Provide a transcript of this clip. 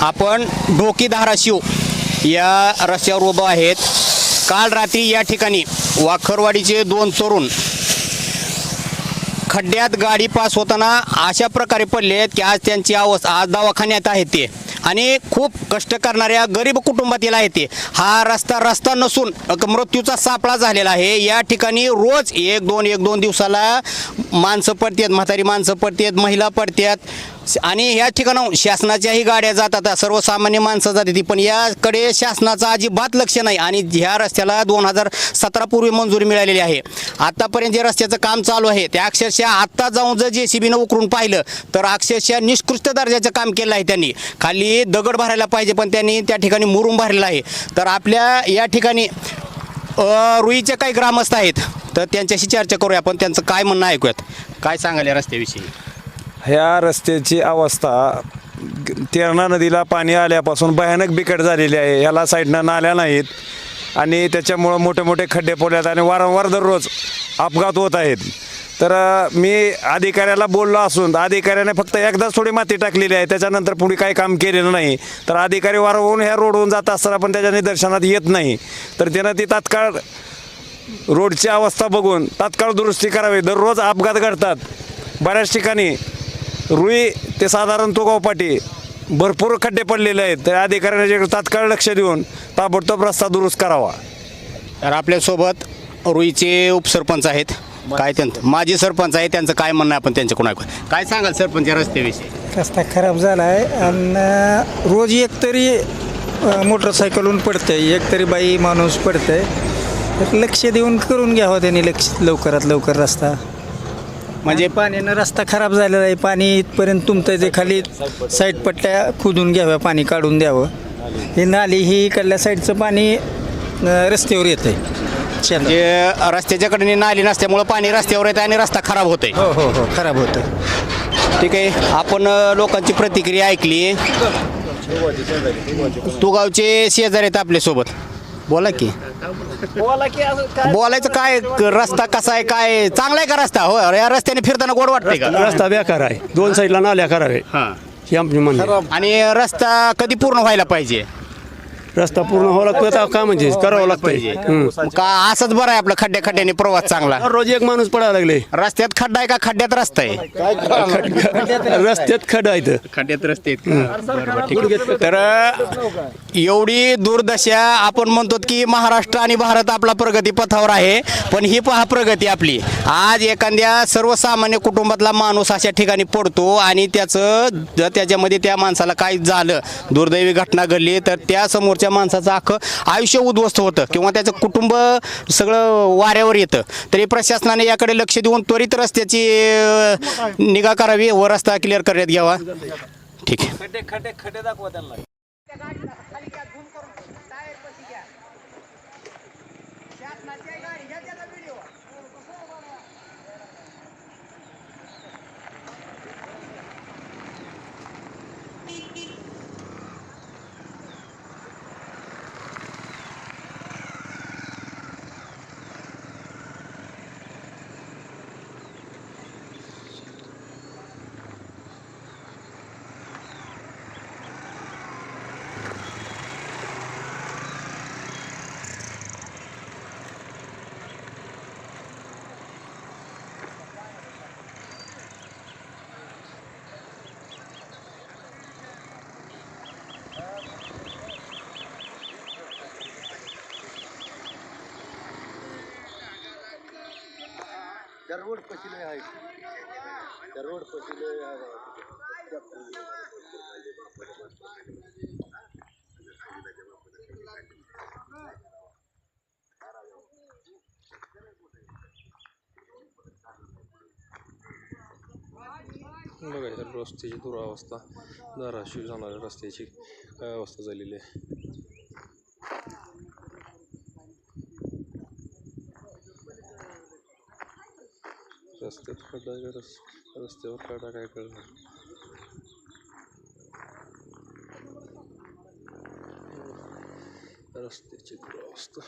आपण ढोकी धाराशिव या रस्त्यावर उभं आहेत. काल रात्री या ठिकाणी वाखरवाडीचे दोन तरुण खड्ड्यात गाडी पास होताना अशा प्रकारे पडले आहेत की आज त्यांची अवस्था आज दवाखान्यात आहे ते. आणि खूप कष्ट करणाऱ्या गरीब कुटुंबातील आहे ते. हा रस्ता रस्ता नसून मृत्यूचा सापळा झालेला आहे. या ठिकाणी रोज एक दोन एक दोन दिवसाला माणसं पडतात म्हातारी माणसं पडतात महिला पडतात. आणि या ठिकाणाहून शासनाच्याही गाड्या जातात सर्वसामान्य माणसं जाते ती. पण याकडे शासनाचं अजिबात लक्ष नाही. आणि ह्या रस्त्याला दोन हजार सतरा पूर्वी मंजुरी मिळालेली आहे. आतापर्यंत जे रस्त्याचं काम चालू आहे ते अक्षरशः आत्ता जाऊन जर जे सी बीनं उकरून पाहिलं तर अक्षरशः निष्कृष्ट दर्जाचं काम केलं आहे त्यांनी. खाली दगड भरायला पाहिजे पण त्यांनी त्या ठिकाणी मुरून भरलेला आहे. तर आपल्या या ठिकाणी रुईचे काही ग्रामस्थ आहेत. तर त्यांच्याशी चर्चा करूया. आपण त्यांचं काय म्हणणं ऐकूयात. काय सांगाल या रस्त्याविषयी? ह्या रस्त्याची अवस्था तेरणा नदीला पाणी आल्यापासून भयानक बिकट झालेली आहे. ह्याला साईडनं नाल्या नाहीत आणि त्याच्यामुळं मोठे मोठे खड्डे पडल्यात आणि वारंवार दररोज अपघात होत आहेत. तर मी अधिकाऱ्याला बोललो असून अधिकाऱ्याने फक्त एकदाच थोडी माती टाकलेली आहे. त्याच्यानंतर पुढे काही काम केलेलं नाही. तर अधिकारी वारंवारून ह्या रोडवरून जात असताना पण त्याच्या निदर्शनात येत नाही. तर त्यानं ती तात्काळ रोडची अवस्था बघून तात्काळ दुरुस्ती करावी. दररोज अपघात घडतात. बऱ्याच ठिकाणी रुई ते साधारण तोगाव पाटी भरपूर खड्डे पडलेले आहेत. त्या अधिकाऱ्याने तात्काळ लक्ष देऊन ताबडतोब रस्ता दुरुस्त करावा. तर आपल्यासोबत रुईचे उपसरपंच आहेत. काय त्यांचं? माजी सरपंच आहे त्यांचं काय म्हणणं आहे आपण त्यांच्याकडून ऐकू काय सांगाल सरपंच या रस्त्याविषयी? रस्ता खराब झाला आहे आणि रोज एक तरी अ, मोटरसायकलहून पडतंय. एक तरी बाई माणूस पडतंय. तर लक्ष देऊन करून घ्यावं त्यांनी लक्ष लवकरात लवकर रस्ता. म्हणजे पाण्यानं रस्ता खराब झालेला आहे. पाणी इथपर्यंत तुमचं जे खाली साईड पट्ट्या खोदून घ्याव्या पाणी काढून द्यावं. ही नाली ही इकडल्या साईडचं पाणी अ, रस्त्यावर येतं आहे जे रस्त्याच्या कडेने नाली नसल्यामुळं पाणी रस्त्यावर येतं आणि रस्ता खराब होतोय. हो हो हो खराब होतं ठीक आहे. आपण अ, लोकांची प्रतिक्रिया ऐकली. तू गावचे शेजारी आहेत आपल्यासोबत. बोला की. बोलायचं काय? रस्ता कसा आहे? काय चांगला आहे का रस्ता? हो या रस्त्याने फिरताना गोड वाटते का? रस्ता बेकार आहे. दोन साईडला नाल्या करावे हां. ही आमची म्हणणं आहे. आणि रस्ता कधी पूर्ण व्हायला पाहिजे? रस्ता पूर्ण व्हावं लागतं आता काय म्हणजे करावं लागतंय. मग का असंच बरं आहे आपलं खड्ड्या खड्ड्याने प्रवास चांगला? रोज एक माणूस पडायला लागले. रस्त्यात खड्डा आहे का खड्ड्यात रस्ता आहे? रस्त्यात खड आहे इथं. खड्ड्यात रस्ते का? तर एवढी दुर्दशा आपण म्हणतो की महाराष्ट्र आणि भारत आपला प्रगती पथावर आहे पण ही पहा प्रगती आपली. आज एखाद्या सर्वसामान्य कुटुंबातला माणूस अशा ठिकाणी पडतो आणि त्याचं जर त्याच्यामध्ये त्या माणसाला काही झालं? दुर्दैवी घटना घडली तर त्या समोरच्या माणसाचं अख्खं आयुष्य उद्ध्वस्त होतं किंवा त्याचं कुटुंब सगळं वाऱ्यावर येतं. तरी प्रशासनाने याकडे लक्ष देऊन त्वरित रस्त्याची निगा करावी व रस्ता क्लिअर करण्यात घ्यावा. ठीक आहे. बघायचं रस्त्याची दुरावस्था धाराशिव जाणाऱ्या रस्त्याची काय अवस्था झालेली आहे रस्त्यात खड्डा आहे रस रस्त्यावर खड्डा काय कळणार? रस्त्याची दुरावस्था.